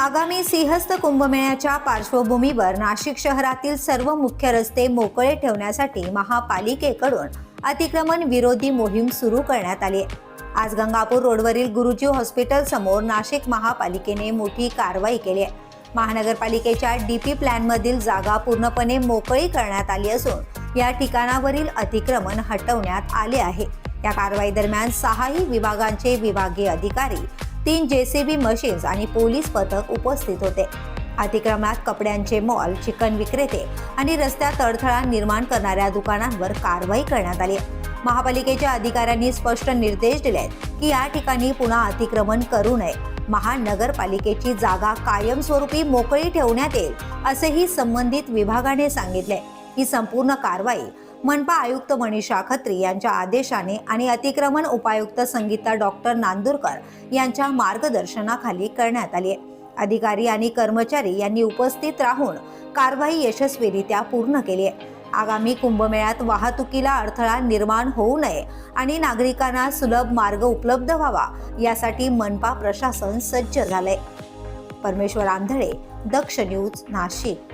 आगामी सिंहस्थ कुंभमेळ्याच्या पार्श्वभूमीवर नाशिक शहरातील सर्व मुख्य रस्ते मोकळे ठेवण्यासाठी महापालिकेकडून अतिक्रमण विरोधी मोहीम सुरू करण्यात आली आहे. आज गंगापूर रोडवरील गुरुजी हॉस्पिटल समोर नाशिक महापालिकेने मोठी कारवाई केली आहे महानगरपालिकेच्या डी पी प्लॅनमधील जागा पूर्णपणे मोकळी करण्यात आली असून या ठिकाणावरील अतिक्रमण हटवण्यात आले आहे या कारवाई दरम्यान सहाही विभागांचे विभागीय अधिकारी तीन जेसीबी मशीन्स आणि पोलीस पथक उपस्थित होते. अतिक्रमणात कपड्यांचे मॉल चिकन विक्रेते आणि रस्त्यात अडथळा निर्माण करणाऱ्या दुकानांवर कारवाई करण्यात आली. महापालिकेच्या अधिकाऱ्यांनी स्पष्ट निर्देश दिले की या ठिकाणी पुन्हा अतिक्रमण करू नये. महानगरपालिकेची जागा कायमस्वरूपी मोकळी ठेवण्यात येईल असेही संबंधित विभागाने सांगितले ही संपूर्ण कारवाई मनपा आयुक्त मनीषा खत्री यांच्या आदेशाने आणि अतिक्रमण उपायुक्त संगीता डॉक्टर नांदूरकर यांच्या मार्गदर्शनाखाली करण्यात आली आहे. अधिकारी आणि कर्मचारी यांनी उपस्थित राहून कारवाई यशस्वीरित्या पूर्ण केली आहे. आगामी कुंभमेळ्यात वाहतुकीला अडथळा निर्माण होऊ नये आणि नागरिकांना सुलभ मार्ग उपलब्ध व्हावा यासाठी मनपा प्रशासन सज्ज झालंय. परमेश्वर आंधळे दक्ष न्यूज नाशिक.